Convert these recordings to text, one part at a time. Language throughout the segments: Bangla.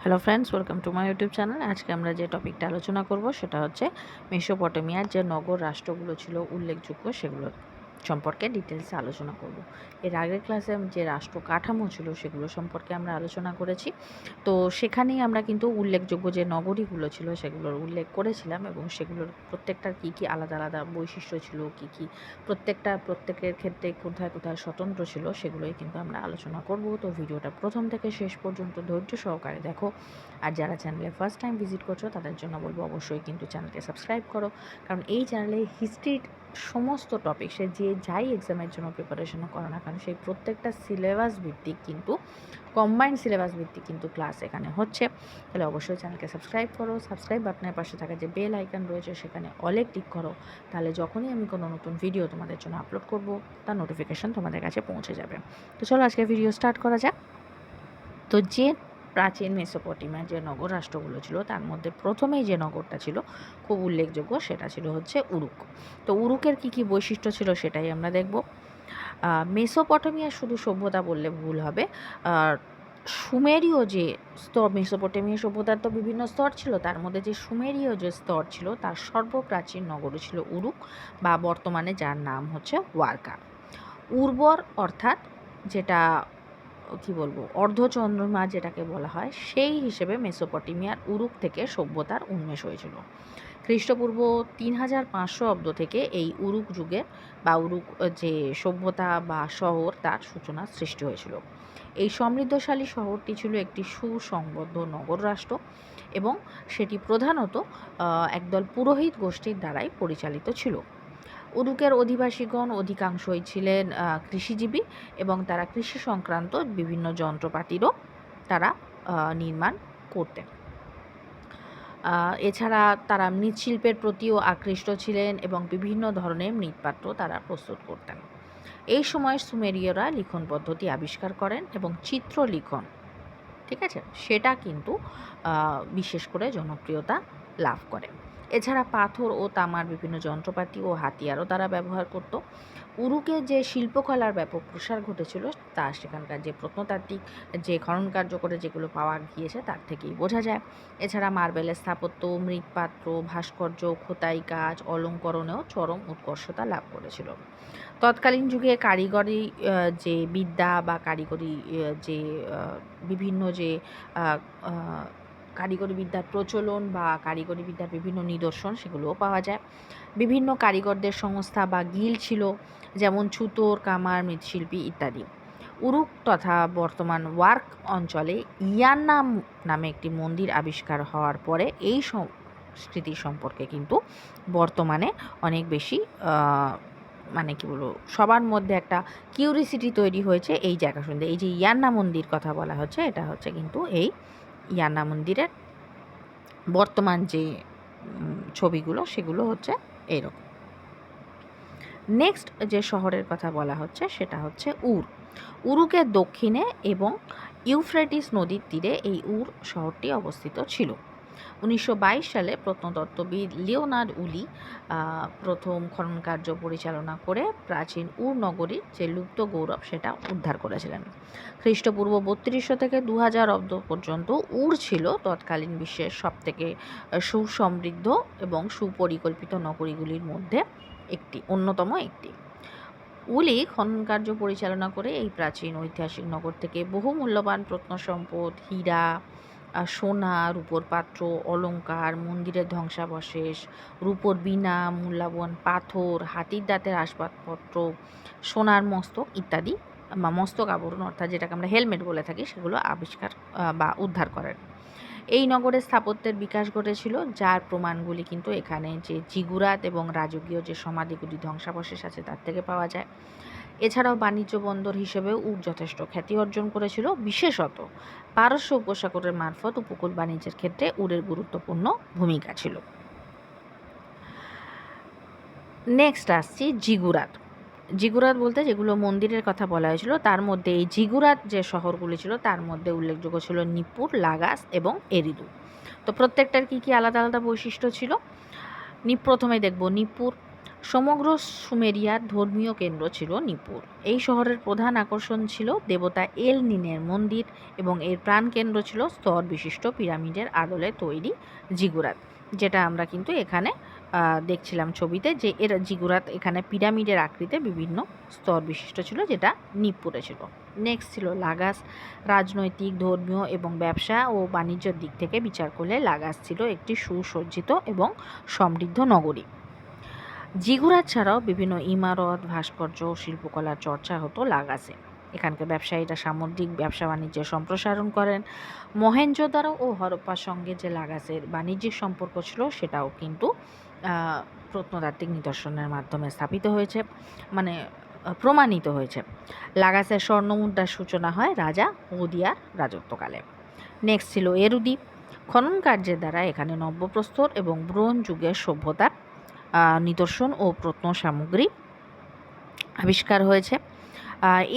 Hello friends welcome to my YouTube channel আজকে আমরা যে টপিকটা আলোচনা করব, সেটা হচ্ছে মেসোপটেমিয়ার যে নগর রাষ্ট্রগুলো ছিল উল্লেখযোগ্য সেগুলো সম্পর্কে ডিটেলসে আলোচনা করব। এর আগের ক্লাসে যে রাষ্ট্র কাঠামো ছিল সেগুলো সম্পর্কে আমরা আলোচনা করেছি। তো সেখানেই আমরা কিন্তু উল্লেখযোগ্য যে নগরীগুলো ছিল সেগুলোর উল্লেখ করেছিলাম এবং সেগুলোর প্রত্যেকটার কী কী আলাদা আলাদা বৈশিষ্ট্য ছিল, কী কী প্রত্যেকটা, প্রত্যেকের ক্ষেত্রে কোথায় কোথায় স্বতন্ত্র ছিল সেগুলোই কিন্তু আমরা আলোচনা করব। তো ভিডিওটা প্রথম থেকে শেষ পর্যন্ত ধৈর্য সহকারে দেখো। আর যারা চ্যানেলে ফার্স্ট টাইম ভিজিট করছ তাদের জন্য বলব অবশ্যই কিন্তু চ্যানেলকে সাবস্ক্রাইব করো। কারণ এই চ্যানেলে হিস্ট্রির সমস্ত টপিক সে যে যাই এক্সামের জন্য প্রিপারেশন করো না কারণ সেই প্রত্যেকটা সিলেবাস ভিত্তিক কিন্তু কম্বাইন্ড সিলেবাস ভিত্তিক কিন্তু ক্লাস এখানে হচ্ছে। তাহলে অবশ্যই চ্যানেলকে সাবস্ক্রাইব করো সাবস্ক্রাইব বাটনের পাশে থাকা যে বেল আইকন রয়েছে, সেখানে অলে ক্লিক করো। তাহলে যখনই আমি কোনো নতুন ভিডিও তোমাদের জন্য আপলোড করব, তার নোটিফিকেশান তোমাদের কাছে পৌঁছে যাবে। তো চলো আজকে ভিডিও স্টার্ট করা যাক। তো যে প্রাচীন মেসোপটিমার যে নগর রাষ্ট্রগুলো ছিল, তার মধ্যে প্রথমেই যে নগরটা ছিল, খুব উল্লেখযোগ্য সেটা ছিল হচ্ছে উরুক। তো উরুকের কি কি বৈশিষ্ট্য ছিল সেটাই আমরা দেখব। মেসোপটেমিয়া শুধু সভ্যতা বললে ভুল হবে। সুমেরীয় যে স্তর, মেসোপটেমিয়া সভ্যতার তো বিভিন্ন স্তর ছিল, তার মধ্যে যে সুমেরীয় যে স্তর ছিল, তার সর্বপ্রাচীন নগর ছিল উরুক, বা বর্তমানে যার নাম হচ্ছে ওয়ার্কা। উর্বর অর্থাৎ যেটা কি বলব, অর্ধচন্দ্রমা যেটাকে বলা হয়, সেই হিসেবে মেসোপটেমিয়ার উরুক থেকে সভ্যতার উন্মেষ হয়েছিল। খ্রিস্টপূর্ব তিন হাজার পাঁচশো অব্দ থেকে এই উরুক যুগের বা উরুক যে সভ্যতা বা শহর তার সূচনা সৃষ্টি হয়েছিল। এই সমৃদ্ধশালী শহরটি ছিল একটি সুসংবদ্ধ নগর রাষ্ট্র এবং সেটি প্রধানত একদল পুরোহিত গোষ্ঠীর দ্বারাই পরিচালিত ছিল। উরুকের অধিবাসীগণ অধিকাংশই ছিলেন কৃষিজীবী এবং তারা কৃষি সংক্রান্ত বিভিন্ন যন্ত্রপাতিরও তারা নির্মাণ করতেন। এছাড়া তারা মৃৎশিল্পের প্রতিও আকৃষ্ট ছিলেন এবং বিভিন্ন ধরনের মৃৎপাত্র তারা প্রস্তুত করতেন। এই সময় সুমেরীয়রা লিখন পদ্ধতি আবিষ্কার করেন এবং চিত্র লিখন ঠিক আছে? সেটা কিন্তু বিশেষ করে জনপ্রিয়তা লাভ করে। এছাড়া পাথর ও তামার বিভিন্ন যন্ত্রপাতি ও হাতিয়ারও তারা ব্যবহার করত। উরুকে যে শিল্পকলার ব্যাপক প্রসার ঘটেছিল, তা সেখানকার যে প্রত্নতাত্ত্বিক, যে খনন কার্য করে যেগুলো পাওয়া গিয়েছে, তার থেকেই বোঝা যায়। এছাড়া মার্বেলের স্থাপত্য, মৃৎপাত্র, ভাস্কর্য, খোতাই কাজ অলঙ্করণেও চরম উৎকর্ষতা লাভ করেছিল। তৎকালীন যুগে কারিগরি যে বিদ্যা বা কারিগরি যে বিভিন্ন যে কারিগরি বিদ্যার প্রচলন বা কারিগরি বিদ্যার বিভিন্ন নিদর্শন সেগুলোও পাওয়া যায়। বিভিন্ন কারিগরদের সংস্থা বা গিল ছিল, যেমন ছুতোর, কামার, মৃৎশিল্পী ইত্যাদি। উরুক তথা বর্তমান ওয়ার্ক অঞ্চলে ইয়ান্নাম নামে একটি মন্দির আবিষ্কার হওয়ার পরে এই সংস্কৃতি সম্পর্কে কিন্তু বর্তমানে অনেক বেশি মানে কি বলব, সবার মধ্যে একটা কিউরিসিটি তৈরি হয়েছে এই জায়গা শুনতে। এই যে ইয়ান্না মন্দির কথা বলা হচ্ছে, এটা হচ্ছে কিন্তু এই ইয়ান্না মন্দিরের বর্তমান যে ছবিগুলো, সেগুলো হচ্ছে এরকম নেক্সট যে শহরের কথা বলা হচ্ছে, সেটা হচ্ছে উর। উরুকের দক্ষিণে এবং ইউফ্রেটিস নদীর তীরে এই উর শহরটি অবস্থিত ছিল। উনিশশো বাইশ সালে প্রত্নতত্ত্ববিদ লিওনার্ড উলি প্রথম খনন কার্য পরিচালনা করে প্রাচীন উর নগরীর যে লুপ্ত গৌরব সেটা উদ্ধার করেছিলেন। খ্রিস্টপূর্ব বত্রিশশো থেকে দু হাজার অব্দ পর্যন্ত উর ছিল তৎকালীন বিশ্বের সবথেকে সুসমৃদ্ধ এবং সুপরিকল্পিত নগরীগুলির মধ্যে একটি, অন্যতম একটি। উলি খনন কার্য পরিচালনা করে এই প্রাচীন ঐতিহাসিক নগর থেকে বহু মূল্যবান প্রত্নসম্পদ, হীরা সোনা, রূপোর পাত্র, অলঙ্কার, মন্দিরের ধ্বংসাবশেষ, রূপোর বীণা, মূল্যবান পাথর, হাতির দাঁতের আসবাবপত্র, সোনার মস্তক ইত্যাদি, বা মস্তক আবরণ অর্থাৎ যেটাকে আমরা হেলমেট বলে থাকি, সেগুলো আবিষ্কার বা উদ্ধার করেন। এই নগরের স্থাপত্যের বিকাশ ঘটেছিল, যার প্রমাণগুলি কিন্তু এখানে যে জিগুরাত এবং রাজকীয় যে সমাধিগুলি ধ্বংসাবশেষ আছে তার থেকে পাওয়া যায়। এছাড়াও বাণিজ্য বন্দর হিসেবেও উট যথেষ্ট খ্যাতি অর্জন করেছিল। বিশেষত পারস্য উপসাগরের মারফত উপকূল বাণিজ্যের ক্ষেত্রে উড়ের গুরুত্বপূর্ণ ভূমিকা ছিল। নেক্সট আসছি জিগুরাত। জিগুরাত বলতে যেগুলো মন্দিরের কথা বলা হয়েছিল, তার মধ্যে এই জিগুরাত যে শহরগুলি ছিল, তার মধ্যে উল্লেখযোগ্য ছিল নিপুর, লাগাস এবং এরিদু। তো প্রত্যেকটার কী কী আলাদা আলাদা বৈশিষ্ট্য ছিল? নি, প্রথমে দেখব নিপুর। সমগ্র সুমেরিয়ার ধর্মীয় কেন্দ্র ছিল নিপুর। এই শহরের প্রধান আকর্ষণ ছিল দেবতা এল নিনের মন্দির এবং এর প্রাণকেন্দ্র ছিল স্তর বিশিষ্ট পিরামিডের আদলে তৈরি জিগুরাত, যেটা আমরা কিন্তু এখানে দেখছিলাম ছবিতে যে এর জিগুরাত এখানে পিরামিডের আকৃতিতে বিভিন্ন স্তর বিশিষ্ট ছিল, যেটা নিপুরে ছিল। নেক্সট ছিল লাগাস, রাজনৈতিক, ধর্মীয় এবং ব্যবসা ও বাণিজ্যর দিক থেকে বিচার করলে লাগাস ছিল একটি সুসজ্জিত এবং সমৃদ্ধ নগরী। জিগুরাত ছাড়াও বিভিন্ন ইমারত, ভাস্কর্য, শিল্পকলার চর্চা হতো লাগাসে। এখানকার ব্যবসায়ীরা সামুদ্রিক ব্যবসা বাণিজ্যের সম্প্রসারণ করেন। মহেঞ্জোদারো ও হরপ্পার সঙ্গে যে লাগাসের বাণিজ্যিক সম্পর্ক ছিল, সেটাও কিন্তু প্রত্নতাত্ত্বিক নিদর্শনের মাধ্যমে স্থাপিত হয়েছে মানে প্রমাণিত হয়েছে। লাগাসের স্বর্ণমুদ্রার সূচনা হয় রাজা ওদিয়ার রাজত্বকালে। নেক্সট ছিল এরুদি। খনন কার্যের দ্বারা এখানে নব্যপ্রস্তর এবং ব্রোঞ্জ যুগের সভ্যতার নিদর্শন ও প্রত্ন সামগ্রী আবিষ্কার হয়েছে।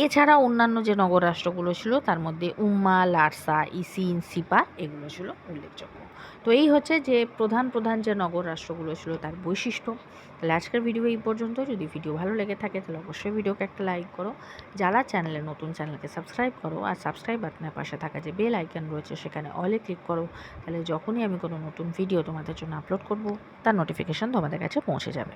এছাড়া অন্যান্য যে নগর রাষ্ট্রগুলো ছিল, তার মধ্যে উম্মা, লারসা, ইসিন সিপা এগুলো ছিল উল্লেখযোগ্য। তো এই হচ্ছে যে প্রধান প্রধান যে নগর রাষ্ট্রগুলো ছিল তার বৈশিষ্ট্য। তাহলে আজকের ভিডিও এই পর্যন্ত। যদি ভিডিও ভালো লেগে থাকে, তাহলে অবশ্যই ভিডিওকে একটা লাইক করো। যারা চ্যানেলে নতুন, চ্যানেলকে সাবস্ক্রাইব করো আর সাবস্ক্রাইব বাটনের পাশে থাকা যে বেল আইকন রয়েছে, সেখানে অলে ক্লিক করো। তাহলে যখনই আমি কোনো নতুন ভিডিও তোমাদের জন্য আপলোড করব, তার নোটিফিকেশান তোমাদের কাছে পৌঁছে যাবে।